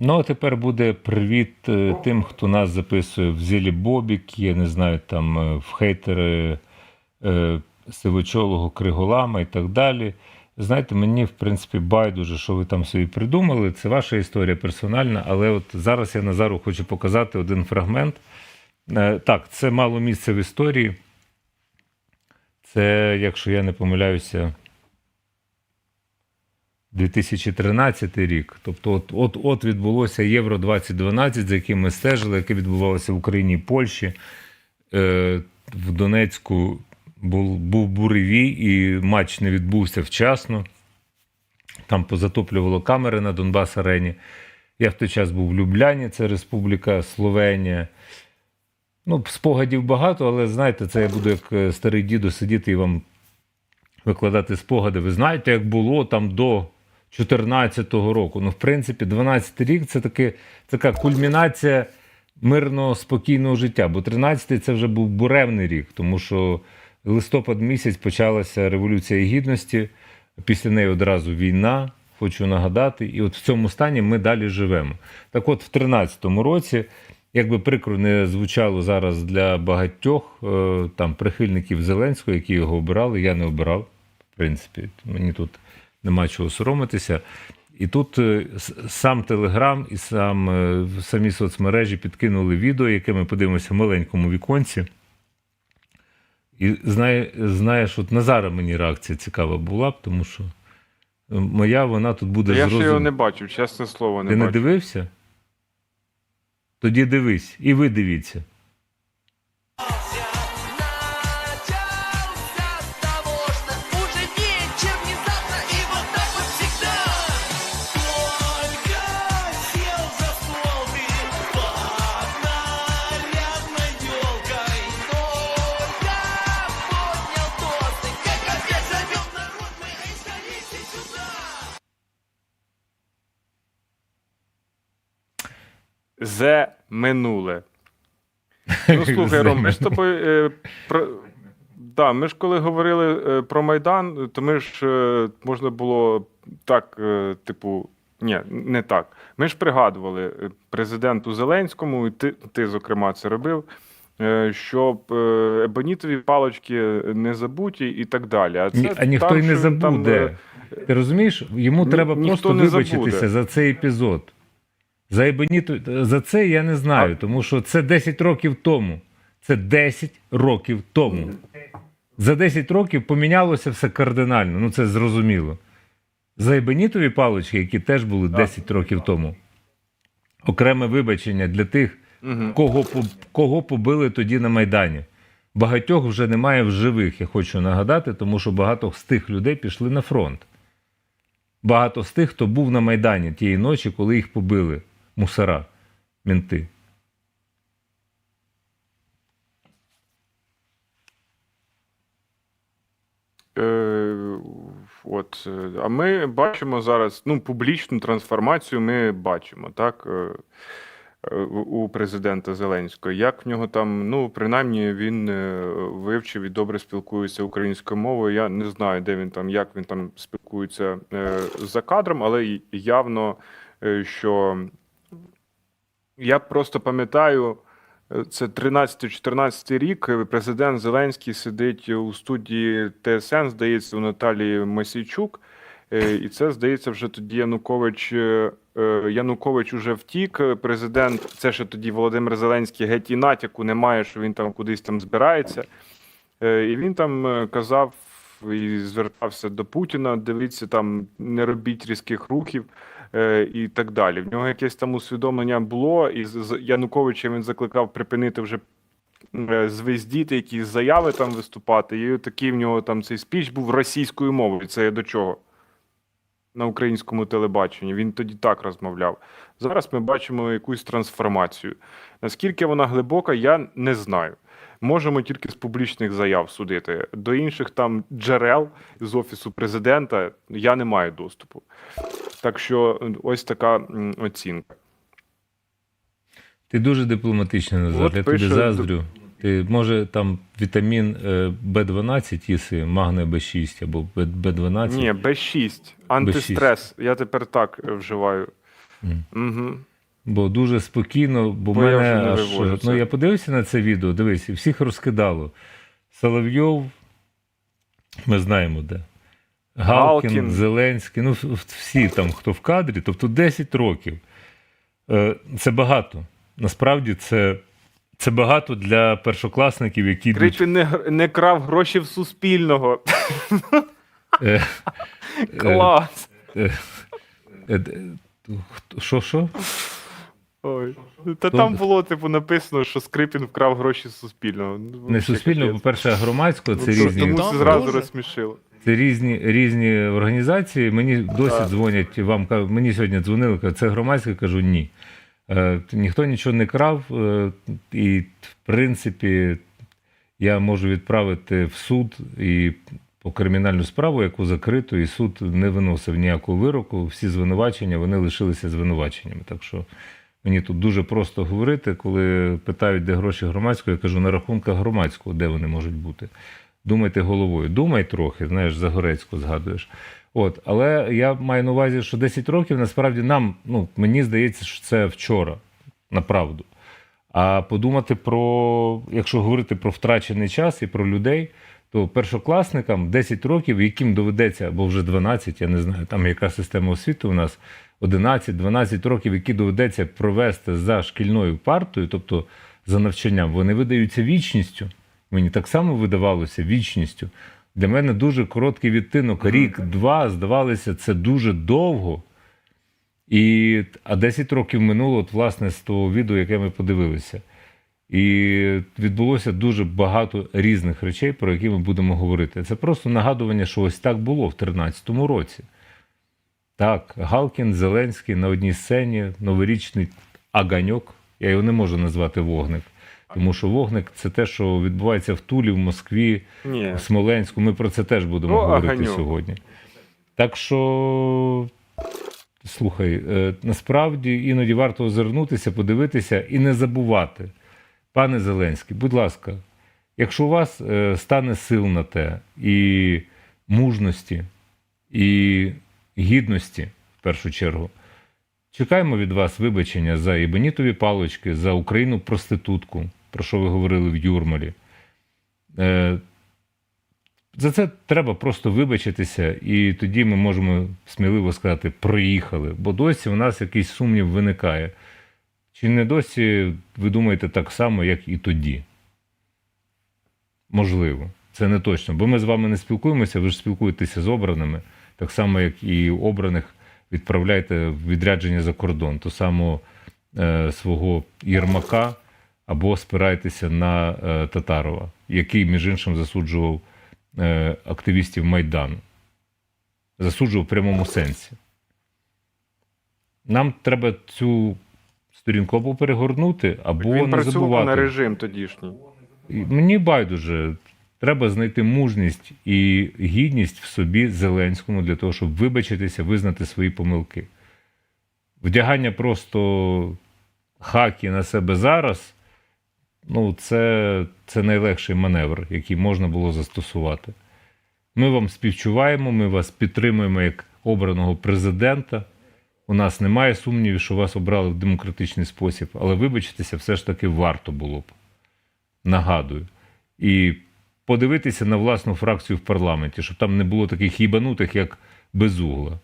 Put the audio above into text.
Ну, а тепер буде привіт е, тим, хто нас записує в Зілі Бобік, я не знаю, там е, в хейтери е, Сивочолого Криголама і так далі. Знаєте, мені, в принципі, байдуже, що ви там собі придумали. Це ваша історія персональна, але от зараз я Назару хочу показати один фрагмент. Так, це мало місце в історії. Це, якщо я не помиляюся, 2013 рік. Тобто, от, от, от відбулося Євро 2012, за яким ми стежили, яке відбувалося в Україні і Польщі. Е, в Донецьку був, був буревій, і матч не відбувся вчасно. Там позатоплювало камери на Донбас Арені. Я в той час був в Любляні, це Республіка Словенія. Ну, спогадів багато, але знаєте, це я буду як е, старий дідо сидіти і вам викладати спогади. Ви знаєте, як було там до 2014 року. Ну, в принципі, 12 рік це таки, така кульмінація мирного, спокійного життя. Бо 13-й це вже був буревний рік, тому що листопад місяць почалася Революція Гідності, після неї одразу війна. Хочу нагадати, і от в цьому стані ми далі живемо. Так от, в 13-му році, як би прикро не звучало зараз для багатьох е, там прихильників Зеленського, які його обирали, я не обирав, в принципі, мені тут нема чого соромитися. І тут е, сам Телеграм і сам, е, самі соцмережі підкинули відео, яке ми подивимося в маленькому віконці. І знає, знаєш, от Назара мені реакція цікава була б, тому що е, моя вона тут буде Я ще його не бачив, чесне слово, не Ти не дивився? Тоді дивись, і ви дивіться. Зе минуле. Ну, слухай, Ром, ми ж тобою. Е, про... да, ми ж коли говорили е, про Майдан, то ми ж е, можна було так, е, типу, ні, не так. Ми ж пригадували президенту Зеленському, і ти, ти зокрема, це робив. е, Щоб е, ебонітові палочки не забуті і так далі. А, це Ні, а ніхто там, й не там, забуде. е, Ти розумієш, йому Ні- треба просто вибачитися забуде. за цей епізод. За Ебоніту, за це я не знаю, тому що це 10 років тому. Це 10 років тому. За 10 років помінялося все кардинально, ну це зрозуміло. За ебонітові палички, які теж були 10 років тому. Окреме вибачення для тих, кого, кого побили тоді на Майдані. Багатьох вже немає в живих, я хочу нагадати, тому що багато з тих людей пішли на фронт. Багато з тих, хто був на Майдані тієї ночі, коли їх побили мусора, мінти. Е, от, е, а ми бачимо зараз ну, публічну трансформацію. Ми бачимо, так? е, у президента Зеленського. Як в нього там, ну, принаймні, він вивчив і добре спілкується українською мовою. Я не знаю, де він там, як він там спілкується за кадром, але явно, що я просто пам'ятаю. е, Це 13-14 рік. е, Президент Зеленський сидить у студії ТСН, здається, у Наталії Масійчук. Е, І це здається, вже тоді Янукович. Янукович уже втік. Президент, це ще тоді Володимир Зеленський геть і натяку немає, що він там кудись там збирається. І він там казав і звертався до Путіна: дивіться, там не робіть різких рухів і так далі. В нього якесь там усвідомлення було, і з Януковича він закликав припинити вже е, звездіти, якісь заяви там виступати. І такий в нього там цей спіч був російською мовою. Це я до чого? На українському телебаченні. Він тоді так розмовляв. Зараз ми бачимо якусь трансформацію. Наскільки вона глибока, я не знаю. Можемо тільки з публічних заяв судити. До інших там джерел з офісу президента я не маю доступу. Так що ось така оцінка. Ти дуже дипломатичний Назар, От я тобі заздрю. Ти може там вітамін е, Б12 їси, магне Б6 або Б12. Ні, Б6, антистрес. Я тепер так е, вживаю. Угу. Бо дуже спокійно, бо, Бо я мене не аж, ну я подивився на це відео, дивись, всіх розкидало. Соловйов, ми знаємо де. Галкін, Галкін. Зеленський, ну всі там, хто в кадрі, тобто 10 років. Е, Це багато. Насправді це, це багато для першокласників, які йдуть не, не крав гроші в Суспільного. Е, Клас. е, Що, що? Ой. Та там було, типу, написано, що Скрипін вкрав гроші з Суспільного. Ну, Не вообще суспільно, по-перше, а громадського це Ну, то- різні. Тому це зразу розсмішило. Це різні, різні організації. Мені досі Так. дзвонять вам. Мені сьогодні дзвонили, кажуть, це громадське, кажу ні. Е, ніхто нічого не крав, е, і в принципі я можу відправити в суд і по кримінальну справу, яку закрито, і суд не виносив ніякого вироку. Всі звинувачення вони лишилися звинуваченнями. Так що мені тут дуже просто говорити, коли питають, де гроші громадського, я кажу на рахунках громадського, де вони можуть бути. Думайте головою. Думай трохи, знаєш, Загорецьку згадуєш. От, але я маю на увазі, що 10 років насправді нам, ну мені здається, що це вчора, направду. А подумати про, якщо говорити про втрачений час і про людей, то першокласникам 10 років, яким доведеться, або вже 12, я не знаю, там яка система освіти у нас 11-12 років, які доведеться провести за шкільною партою, тобто за навчанням, вони видаються вічністю. Мені так само видавалося вічністю. Для мене дуже короткий відтинок. Рік-два, здавалося, це дуже довго. І, а 10 років минуло, от, власне, з того відео, яке ми подивилися. І відбулося дуже багато різних речей, про які ми будемо говорити. Це просто нагадування, що ось так було в 2013 році. Так, Галкін, Зеленський на одній сцені, новорічний аганьок. Я його не можу назвати вогник. Тому що вогник це те, що відбувається в Тулі, в Москві, Ні. в Смоленську. Ми про це теж будемо Ну, говорити аганьок. сьогодні. Так що, слухай, е, насправді іноді варто озирнутися, подивитися і не забувати. Пане Зеленський, будь ласка, якщо у вас е, стане сил на те, і мужності, і гідності, в першу чергу, чекаємо від вас вибачення за ібанітові палочки, за Україну проститутку, про що ви говорили в Юрмалі. Е, за це треба просто вибачитися, і тоді ми можемо сміливо сказати проїхали. Бо досі у нас якийсь сумнів виникає. Чи не досі ви думаєте так само, як і тоді? Можливо, це не точно. Бо ми з вами не спілкуємося, ви ж спілкуєтеся з обраними, так само, як і обраних відправляєте в відрядження за кордон, то само е, свого Єрмака або спираєтеся на е, Татарова, який, між іншим, засуджував е, активістів Майдану. Засуджував в прямому сенсі. Нам треба цю сторінку або перегорнути, або Він не працював забувати. на режим тодішній. Мені байдуже. Треба знайти мужність і гідність в собі Зеленському для того, щоб вибачитися, визнати свої помилки. Вдягання просто хаки на себе зараз ну, це, це найлегший маневр, який можна було застосувати. Ми вам співчуваємо, ми вас підтримуємо як обраного президента. У нас немає сумнівів, що вас обрали в демократичний спосіб, але вибачитися все ж таки варто було б нагадую. І подивитися на власну фракцію в парламенті, щоб там не було таких їбанутих, як Безугла.